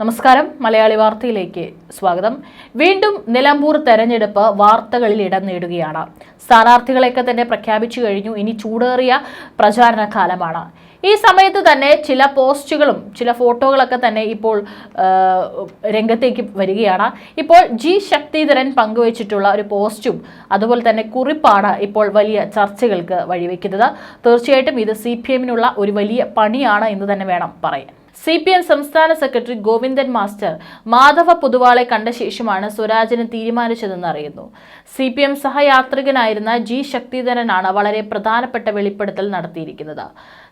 നമസ്കാരം. മലയാളി വാർത്തയിലേക്ക് സ്വാഗതം. വീണ്ടും നിലമ്പൂർ തെരഞ്ഞെടുപ്പ് വാർത്തകളിൽ ഇടം നേടുകയാണ്. സ്ഥാനാർത്ഥികളെയൊക്കെ തന്നെ പ്രഖ്യാപിച്ചു കഴിഞ്ഞു. ഇനി ചൂടേറിയ പ്രചാരണ കാലമാണ്. ഈ സമയത്ത് തന്നെ ചില പോസ്റ്റുകളും ചില ഫോട്ടോകളൊക്കെ തന്നെ ഇപ്പോൾ രംഗത്തേക്ക് വരികയാണ്. ഇപ്പോൾ ജി ശക്തിധരൻ പങ്കുവച്ചിട്ടുള്ള ഒരു പോസ്റ്റും അതുപോലെ തന്നെ കുറിപ്പാണ് ഇപ്പോൾ വലിയ ചർച്ചകൾക്ക് വഴിവെക്കുന്നത്. തീർച്ചയായിട്ടും ഇത് സി പി എമ്മിനുള്ള ഒരു വലിയ പണിയാണ് എന്ന് തന്നെ വേണം പറയാൻ. സി പി എം സംസ്ഥാന സെക്രട്ടറി ഗോവിന്ദൻ മാസ്റ്റർ മാധവ പൊതുവാളെ കണ്ട ശേഷമാണ് സ്വരാജിന് തീരുമാനിച്ചതെന്ന് അറിയുന്നു. സി പി എം സഹയാത്രികനായിരുന്ന ജി ശക്തിധരനാണ് വളരെ പ്രധാനപ്പെട്ട വെളിപ്പെടുത്തൽ നടത്തിയിരിക്കുന്നത്.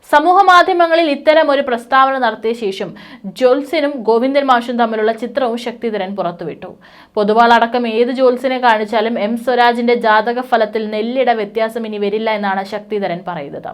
സമൂഹ മാധ്യമങ്ങളിൽ ഇത്തരം ഒരു പ്രസ്താവന നടത്തിയ ശേഷം ജോത്സ്യനും ഗോവിന്ദൻ മാഷും തമ്മിലുള്ള ചിത്രവും ശക്തിധരൻ പുറത്തുവിട്ടു. പൊതുവാളടക്കം ഏത് ജോത്സ്യനെ കാണിച്ചാലും എം സ്വരാജിന്റെ ജാതക ഫലത്തിൽ നെല്ലിട വ്യത്യാസം ഇനി വരില്ല എന്നാണ് ശക്തിധരൻ പറയുന്നത്.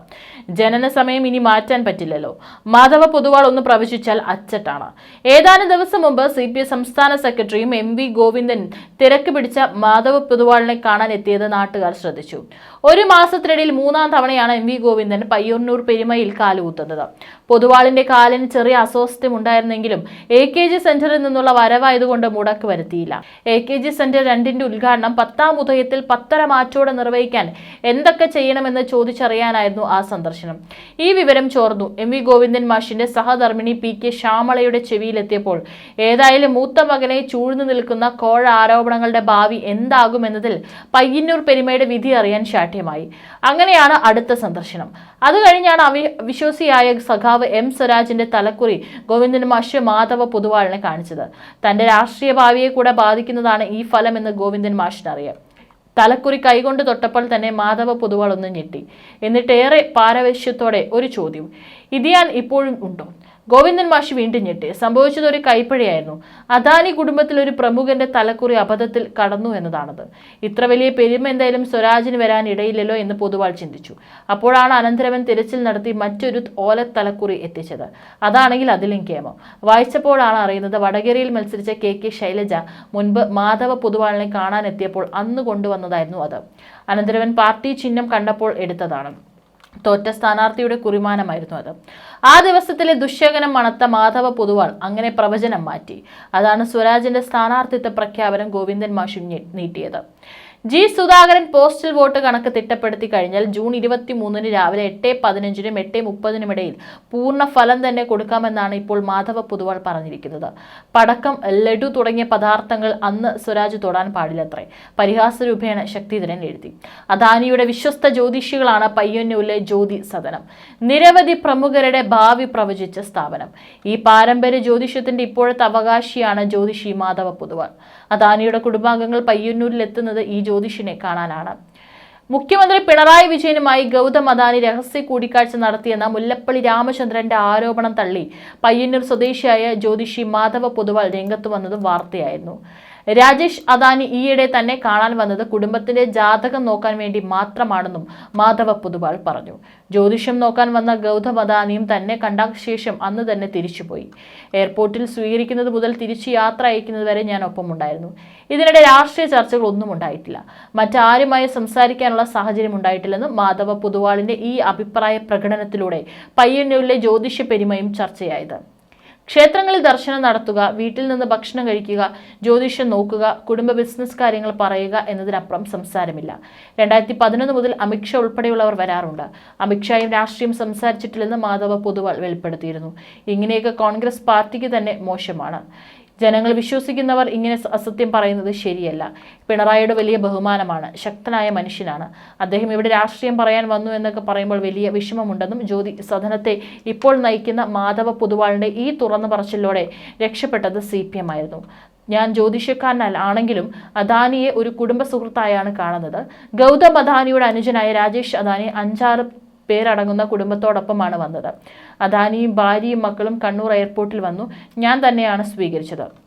ജനന സമയം ഇനി മാറ്റാൻ പറ്റില്ലല്ലോ. മാധവ പൊതുവാൾ ഒന്ന് പ്രവചിച്ചാൽ അച്ചട്ടാണ്. ഏതാനും ദിവസം മുമ്പ് സി പി സംസ്ഥാന സെക്രട്ടറിയും എം വി ഗോവിന്ദൻ തിരക്ക് പിടിച്ച മാധവ പൊതുവാളിനെ കാണാൻ എത്തിയത് നാട്ടുകാർ ശ്രദ്ധിച്ചു. ഒരു മാസത്തിനിടയിൽ മൂന്നാം തവണയാണ് എം വി ഗോവിന്ദൻ പയ്യന്നൂർ പെരുമയിൽ കാലുകുത്തുന്നത് പൊതുവാളിന്റെ കാലിന് ചെറിയ അസ്വസ്ഥ്യം ഉണ്ടായിരുന്നെങ്കിലും എ കെ ജി സെന്ററിൽ നിന്നുള്ള വരവായതുകൊണ്ട് മുടക്ക് വരുത്തിയില്ല. എ കെ ജി സെന്റർ രണ്ടിന്റെ ഉദ്ഘാടനം പത്താം ഉദയത്തിൽ പത്തര മാറ്റോടെ നിർവഹിക്കാൻ എന്തൊക്കെ ചെയ്യണമെന്ന് ചോദിച്ചറിയാനായിരുന്നു ആ സന്ദർശനം. ഈ വിവരം ചോർന്നു. എം വി ഗോവിന്ദൻ മാഷിന്റെ സഹധർമ്മിണി പി കെ ശ്യാമളയുടെ ചെവിയിലെത്തിയപ്പോൾ ഏതായാലും മൂത്ത മകനെ ചൂഴ്ന്നു നിൽക്കുന്ന കോഴ ആരോപണങ്ങളുടെ ഭാവി എന്താകുമെന്നതിൽ പയ്യന്നൂർ പെരുമയുടെ വിധി അറിയാൻ ശാഠ്യമായി. അങ്ങനെയാണ് അടുത്ത സന്ദർശനം. അത് കഴിഞ്ഞാണ് അവി വിശ്വസിയായ സഖാവ് എം സ്വരാജിന്റെ തലക്കുറി ഗോവിന്ദൻ മാഷ് മാധവ പൊതുവാളിനെ കാണിച്ചത്. തന്റെ രാഷ്ട്രീയ ഭാവിയെ കൂടെ ബാധിക്കുന്നതാണ് ഈ ഫലമെന്ന് ഗോവിന്ദൻ മാഷിനറിയാം തലക്കുറി കൈകൊണ്ട് തൊട്ടപ്പോൾ തന്നെ മാധവ പൊതുവാൾ ഒന്ന് ഞെട്ടി. എന്നിട്ടേറെ പാരവശ്യത്തോടെ ഒരു ചോദ്യം. ഇത് ഞാൻ ഇപ്പോഴും ഉണ്ടോ? ഗോവിന്ദൻ മാഷി വീണ്ടും ഞെട്ടി. സംഭവിച്ചത് ഒരു കൈപ്പഴിയായിരുന്നു. അദാനി കുടുംബത്തിൽ ഒരു പ്രമുഖന്റെ തലക്കുറി അബദ്ധത്തിൽ കടന്നു എന്നതാണത്. ഇത്ര വലിയ പെരുമ എന്തായാലും സ്വരാജിന് വരാൻ ഇടയില്ലല്ലോ എന്ന് പൊതുവാൾ ചിന്തിച്ചു. അപ്പോഴാണ് അനന്തരവൻ തിരച്ചിൽ നടത്തി മറ്റൊരു ഓല തലക്കുറി എത്തിച്ചത്. അതാണെങ്കിൽ അതിലും കേമം വായിച്ചപ്പോഴാണ് അറിയുന്നത് വടകരയിൽ മത്സരിച്ച കെ കെ ശൈലജ മുൻപ് മാധവ പൊതുവാളിനെ കാണാനെത്തിയപ്പോൾ അന്ന് കൊണ്ടുവന്നതായിരുന്നു അത്. അനന്തരവൻ പാർട്ടി ചിഹ്നം കണ്ടപ്പോൾ എടുത്തതാണ്. തോറ്റ സ്ഥാനാർത്ഥിയുടെ കുറിമാനമായിരുന്നു അത്. ആ ദിവസത്തിലെ ദുശ്ശകനം മണത്ത മാധവ പൊതുവാൾ അങ്ങനെ പ്രവചനം മാറ്റി. അതാണ് സ്വരാജിന്റെ സ്ഥാനാർത്ഥിത്വ പ്രഖ്യാപനം ഗോവിന്ദൻ മാഷി നീട്ടിയത്. ജി സുധാകരൻ പോസ്റ്റൽ വോട്ട് കണക്ക് തിട്ടപ്പെടുത്തി കഴിഞ്ഞാൽ ജൂൺ ഇരുപത്തി മൂന്നിന് രാവിലെ എട്ട് പതിനഞ്ചിനും എട്ട് മുപ്പതിനും ഇടയിൽ പൂർണ ഫലം തന്നെ കൊടുക്കാമെന്നാണ് ഇപ്പോൾ മാധവ പൊതുവാൾ പറഞ്ഞിരിക്കുന്നത്. പടക്കം ലഡു തുടങ്ങിയ പദാർത്ഥങ്ങൾ അന്ന് സ്വരാജ് തൊടാൻ പാടില്ലത്രേ. പരിഹാസ രൂപേണ ശക്തിധരൻ എഴുതി. അദാനിയുടെ വിശ്വസ്ത ജ്യോതിഷികളാണ് പയ്യന്നൂരിലെ ജ്യോതി സദനം. നിരവധി പ്രമുഖരുടെ ഭാവി പ്രവചിച്ച സ്ഥാപനം. ഈ പാരമ്പര്യ ജ്യോതിഷത്തിന്റെ ഇപ്പോഴത്തെ അവകാശിയാണ് ജ്യോതിഷി മാധവ പൊതുവാൾ. അദാനിയുടെ കുടുംബാംഗങ്ങൾ പയ്യന്നൂരിൽ എത്തുന്നത് ഈ ജ്യോതിഷിനെ കാണാനാണ്. മുഖ്യമന്ത്രി പിണറായി വിജയനുമായി ഗൗതം അദാനി രഹസ്യ കൂടിക്കാഴ്ച നടത്തിയെന്ന മുല്ലപ്പള്ളി രാമചന്ദ്രന്റെ ആരോപണം തള്ളി പയ്യന്നൂർ സ്വദേശിയായ ജ്യോതിഷി മാധവ പൊതുവാൾ രംഗത്ത് വന്നതും വാർത്തയായിരുന്നു. രാജേഷ് അദാനി ഈയിടെ തന്നെ കാണാൻ വന്നത് കുടുംബത്തിന്റെ ജാതകം നോക്കാൻ വേണ്ടി മാത്രമാണെന്നും മാധവ പൊതുവാൾ പറഞ്ഞു. ജ്യോതിഷം നോക്കാൻ വന്ന ഗൗതം അദാനിയും തന്നെ കണ്ട ശേഷം അന്ന് തന്നെ തിരിച്ചുപോയി. എയർപോർട്ടിൽ സ്വീകരിക്കുന്നത് മുതൽ തിരിച്ച് യാത്ര അയക്കുന്നത് വരെ ഞാൻ ഒപ്പമുണ്ടായിരുന്നു. ഇതിനിടെ രാഷ്ട്രീയ ചർച്ചകൾ ഒന്നും ഉണ്ടായിട്ടില്ല. മറ്റാരുമായി സംസാരിക്കാനുള്ള സാഹചര്യം ഉണ്ടായിട്ടില്ലെന്നും മാധവ പുതുവാളിന്റെ ഈ അഭിപ്രായ പ്രകടനത്തിലൂടെ പയ്യന്നൂരിലെ ജ്യോതിഷ പെരുമയും ചർച്ചയായത്. ക്ഷേത്രങ്ങളിൽ ദർശനം നടത്തുക വീട്ടിൽ നിന്ന് ഭക്ഷണം കഴിക്കുക ജ്യോതിഷം നോക്കുക കുടുംബ ബിസിനസ് കാര്യങ്ങൾ പറയുക എന്നതിനപ്പുറം സംസാരമില്ല. രണ്ടായിരത്തി പതിനൊന്ന് മുതൽ അമിത്ഷാ ഉൾപ്പെടെയുള്ളവർ വരാറുണ്ട്. അമിത്ഷായും രാഷ്ട്രീയം സംസാരിച്ചിട്ടില്ലെന്ന് മാധവ പൊതുവാൾ വെളിപ്പെടുത്തിയിരുന്നു. ഇങ്ങനെയൊക്കെ കോൺഗ്രസ് പാർട്ടിക്ക് തന്നെ മോശമാണ്. ജനങ്ങൾ വിശ്വസിക്കുന്നവർ ഇങ്ങനെ അസത്യം പറയുന്നത് ശരിയല്ല. പിണറായിയുടെ വലിയ ബഹുമാനമാണ്. ശക്തനായ മനുഷ്യനാണ്. അദ്ദേഹം ഇവിടെ രാഷ്ട്രീയം പറയാൻ വന്നു എന്നൊക്കെ പറയുമ്പോൾ വലിയ വിഷമമുണ്ടെന്നും ജ്യോതി സദനത്തെ ഇപ്പോൾ നയിക്കുന്ന മാധവ പൊതുവാളിന്റെ ഈ തുറന്നു പറച്ചിലോടെ രക്ഷപ്പെട്ടത് സി പി എം ആയിരുന്നു. ഞാൻ ജ്യോതിഷക്കാരനല്ല ആണെങ്കിലും അദാനിയെ ഒരു കുടുംബ സുഹൃത്തായാണ് കാണുന്നത്. ഗൗതം അദാനിയുടെ അനുജനായ രാജേഷ് അദാനി അഞ്ചാറ് പേരടങ്ങുന്ന കുടുംബത്തോടൊപ്പമാണ് വന്നത്. അദാനിയും ഭാര്യയും മക്കളും കണ്ണൂർ എയർപോർട്ടിൽ വന്നു. ഞാൻ തന്നെയാണ് സ്വീകരിച്ചത്.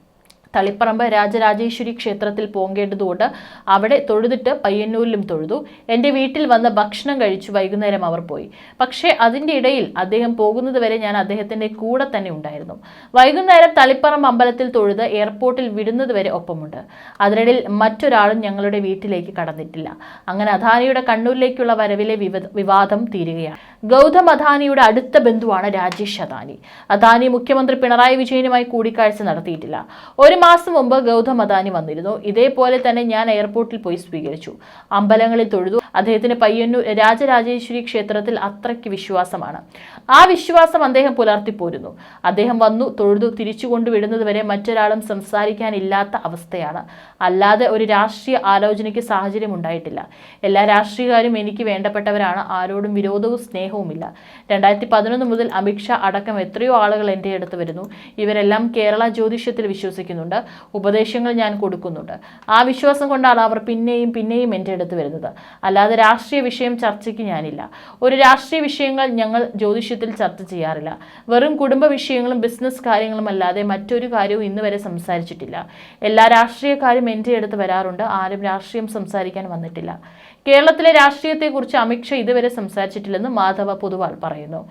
തളിപ്പറമ്പ് രാജരാജേശ്വരി ക്ഷേത്രത്തിൽ പോകേണ്ടതുകൊണ്ട് അവിടെ തൊഴുതിട്ട് പയ്യന്നൂരിലും തൊഴുതു. എന്റെ വീട്ടിൽ വന്ന് ഭക്ഷണം കഴിച്ചു വൈകുന്നേരം അവർ പോയി. പക്ഷേ അതിന്റെ ഇടയിൽ അദ്ദേഹം പോകുന്നത് വരെ ഞാൻ അദ്ദേഹത്തിന്റെ കൂടെ തന്നെ ഉണ്ടായിരുന്നു. വൈകുന്നേരം തളിപ്പറമ്പ് അമ്പലത്തിൽ തൊഴുത് എയർപോർട്ടിൽ വിടുന്നത് വരെ ഒപ്പമുണ്ട്. അതിനിടയിൽ മറ്റൊരാളും ഞങ്ങളുടെ വീട്ടിലേക്ക് കടന്നിട്ടില്ല. അങ്ങനെ അധാനിയുടെ കണ്ണൂരിലേക്കുള്ള വരവിലെ വിവാദം തീരുകയാണ്. ഗൗതം അധാനിയുടെ അടുത്ത ബന്ധുവാണ് രാജേഷ് അദാനി. അദാനി മുഖ്യമന്ത്രി പിണറായി വിജയനുമായി കൂടിക്കാഴ്ച നടത്തിയിട്ടില്ല. ഒരു മാസം മുമ്പ് ഗൗതം അദാനി വന്നിരുന്നു. ഇതേപോലെ തന്നെ ഞാൻ എയർപോർട്ടിൽ പോയി സ്വീകരിച്ചു. അമ്പലങ്ങളിൽ തൊഴുതു. അദ്ദേഹത്തിന് പയ്യന്നൂർ രാജരാജേശ്വരി ക്ഷേത്രത്തിൽ അത്രയ്ക്ക് വിശ്വാസമാണ്. ആ വിശ്വാസം അദ്ദേഹം പുലർത്തിപ്പോരുന്നു. അദ്ദേഹം വന്നു തൊഴുതു തിരിച്ചു കൊണ്ടുവിടുന്നത് വരെ മറ്റൊരാളും സംസാരിക്കാനില്ലാത്ത അവസ്ഥയാണ്. അല്ലാതെ ഒരു രാഷ്ട്രീയ ആലോചനയ്ക്ക് സാഹചര്യം ഉണ്ടായിട്ടില്ല. എല്ലാ രാഷ്ട്രീയക്കാരും എനിക്ക് വേണ്ടപ്പെട്ടവരാണ്. ആരോടും വിരോധവും സ്നേഹവുമില്ല. രണ്ടായിരത്തി പതിനൊന്ന് മുതൽ അമിത്ഷാ അടക്കം എത്രയോ ആളുകൾ എന്റെ അടുത്ത് വരുന്നു. ഇവരെല്ലാം കേരള ജ്യോതിഷത്തിൽ വിശ്വസിക്കുന്നുണ്ട് ഉപദേശങ്ങൾ ഞാൻ കൊടുക്കുന്നുണ്ട്. ആ വിശ്വാസം കൊണ്ടാണ് അവർ പിന്നെയും പിന്നെയും എന്റെ അടുത്ത് വരുന്നത്. അല്ലാതെ രാഷ്ട്രീയ വിഷയം ചർച്ചയ്ക്ക് ഞാനില്ല. ഒരു രാഷ്ട്രീയ വിഷയങ്ങൾ ഞങ്ങൾ ജ്യോതിഷത്തിൽ ചർച്ച ചെയ്യാറില്ല. വെറും കുടുംബ വിഷയങ്ങളും ബിസിനസ് കാര്യങ്ങളും അല്ലാതെ മറ്റൊരു കാര്യവും ഇന്ന് വരെ സംസാരിച്ചിട്ടില്ല. എല്ലാ രാഷ്ട്രീയക്കാരും എന്റെ അടുത്ത് വരാറുണ്ട്. ആരും രാഷ്ട്രീയം സംസാരിക്കാൻ വന്നിട്ടില്ല. കേരളത്തിലെ രാഷ്ട്രീയത്തെക്കുറിച്ച് അമിത്ഷാ ഇതുവരെ സംസാരിച്ചിട്ടില്ലെന്ന് മാധവ പൊതുവാൾ പറയുന്നു.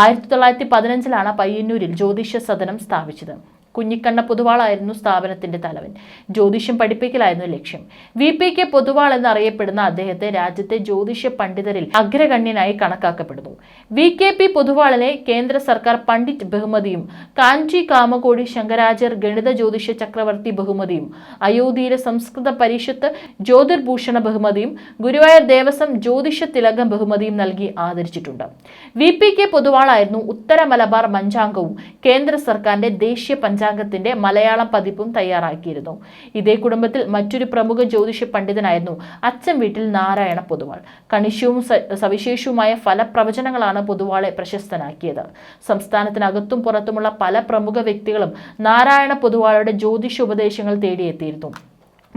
ആയിരത്തി തൊള്ളായിരത്തി പതിനഞ്ചിലാണ് പയ്യന്നൂരിൽ ജ്യോതിഷ സദനം സ്ഥാപിച്ചത്. കുഞ്ഞിക്കണ്ണ പൊതുവാളായിരുന്നു സ്ഥാപനത്തിന്റെ തലവൻ. ജ്യോതിഷം പഠിപ്പിക്കലായിരുന്നു ലക്ഷ്യം. വി പി കെ പൊതുവാൾ എന്നറിയപ്പെടുന്ന അദ്ദേഹത്തെ രാജ്യത്തെ ജ്യോതിഷ പണ്ഡിതരിൽ അഗ്രഗണ്യനായി കണക്കാക്കപ്പെടുന്നു. വി കെ പി പൊതുവാളിനെ കേന്ദ്ര സർക്കാർ പണ്ഡിറ്റ് ബഹുമതിയും കാഞ്ചി കാമകോടി ശങ്കരാചർ ഗണിത ജ്യോതിഷ ചക്രവർത്തി ബഹുമതിയും അയോധ്യയിലെ സംസ്കൃത പരിഷത്ത് ജ്യോതിർഭൂഷണ ബഹുമതിയും ഗുരുവായൂർ ദേവസ്വം ജ്യോതിഷ തിലകം ബഹുമതിയും നൽകി ആദരിച്ചിട്ടുണ്ട്. വി പി കെ പൊതുവാളായിരുന്നു ഉത്തര മലബാർ മഞ്ചാംഗവും കേന്ദ്ര സർക്കാരിന്റെ ദേശീയ പഞ്ചാംഗത്തിന്റെ മലയാളം പതിപ്പും തയ്യാറാക്കിയിരുന്നു. ഇതേ കുടുംബത്തിൽ മറ്റൊരു പ്രമുഖ ജ്യോതിഷ പണ്ഡിതനായിരുന്നു അച്ഛൻ വീട്ടിൽ നാരായണ പൊതുവാൾ. കണിശവും സവിശേഷവുമായ ഫലപ്രവചനങ്ങളാണ് പൊതുവാളെ പ്രശസ്തനാക്കിയത്. സംസ്ഥാനത്തിനകത്തും പുറത്തുമുള്ള പല പ്രമുഖ വ്യക്തികളും നാരായണ പൊതുവാളുടെ ജ്യോതിഷ ഉപദേശങ്ങൾ തേടിയെത്തിയിരുന്നു.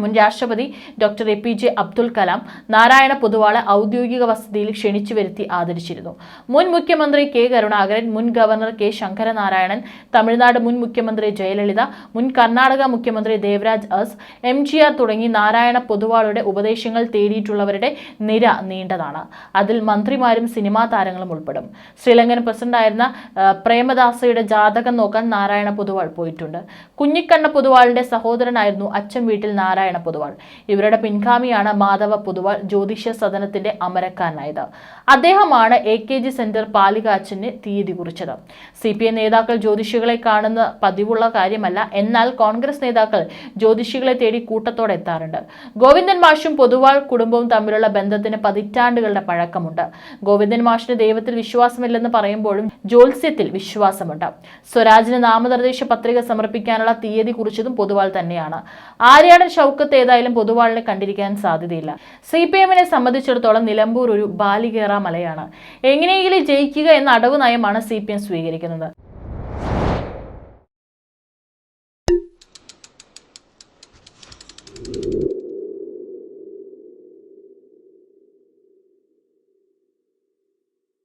മുൻ രാഷ്ട്രപതി doctor A P J Abdul Kalam Narayana പൊതുവാളെ ഔദ്യോഗിക വസതിയിൽ ക്ഷണിച്ചു വരുത്തി ആദരിച്ചിരുന്നു. മുൻ മുഖ്യമന്ത്രി കെ കരുണാകരൻ മുൻ ഗവർണർ കെ ശങ്കരനാരായണൻ തമിഴ്നാട് മുൻ മുഖ്യമന്ത്രി ജയലളിത മുൻ കർണാടക മുഖ്യമന്ത്രി Devaraj Urs M G R തുടങ്ങി നാരായണ പൊതുവാളുടെ ഉപദേശങ്ങൾ തേടിയിട്ടുള്ളവരുടെ നിര നീണ്ടതാണ്. അതിൽ മന്ത്രിമാരും സിനിമാ താരങ്ങളും ഉൾപ്പെടും. ശ്രീലങ്കൻ പ്രസിഡന്റായിരുന്ന പ്രേമദാസയുടെ ജാതകം നോക്കാൻ നാരായണ പൊതുവാൾ പോയിട്ടുണ്ട്. കുഞ്ഞിക്കണ്ണ പൊതുവാളിന്റെ സഹോദരനായിരുന്നു അച്ഛൻ വീട്ടിൽ നാരായണ പൊതുവാൾ. ഇവരുടെ പിൻഗാമിയാണ് മാധവ പൊതുവാൾ ജ്യോതിഷ സദനത്തിന്റെ അമരക്കാരനായത്. അദ്ദേഹമാണ് എ കെ ജി സെന്റർ പാലികാച്ചിന് തീയതി കുറിച്ചത്. സി പി എം നേതാക്കൾ ജ്യോതിഷികളെ കാണുന്ന പതിവുള്ള കാര്യമല്ല എന്നാൽ കോൺഗ്രസ് നേതാക്കൾ ജ്യോതിഷികളെ തേടി കൂട്ടത്തോടെ എത്താറുണ്ട്. ഗോവിന്ദൻ മാഷും പൊതുവാൾ കുടുംബവും തമ്മിലുള്ള ബന്ധത്തിന് പതിറ്റാണ്ടുകളുടെ പഴക്കമുണ്ട്. ഗോവിന്ദൻ മാഷിന് ദൈവത്തിൽ വിശ്വാസമില്ലെന്ന് പറയുമ്പോഴും ജ്യോത്സ്യത്തിൽ വിശ്വാസമുണ്ട്. സ്വരാജിന് നാമനിർദ്ദേശ പത്രിക സമർപ്പിക്കാനുള്ള തീയതി കുറിച്ചതും പൊതുവാൾ തന്നെയാണ്. ആര്യാടൻ ഷൗക്കത്ത് ഏതായാലും പൊതുവാളിനെ കണ്ടിരിക്കാൻ സാധ്യതയില്ല. സി പി എമ്മിനെ സംബന്ധിച്ചിടത്തോളം നിലമ്പൂർ ഒരു ബാലികേറ മലയാണ്. എങ്ങനെയെങ്കിലും ജയിക്കുക എന്ന അടവ് നയമാണ് സി പി എം സ്വീകരിക്കുന്നത്.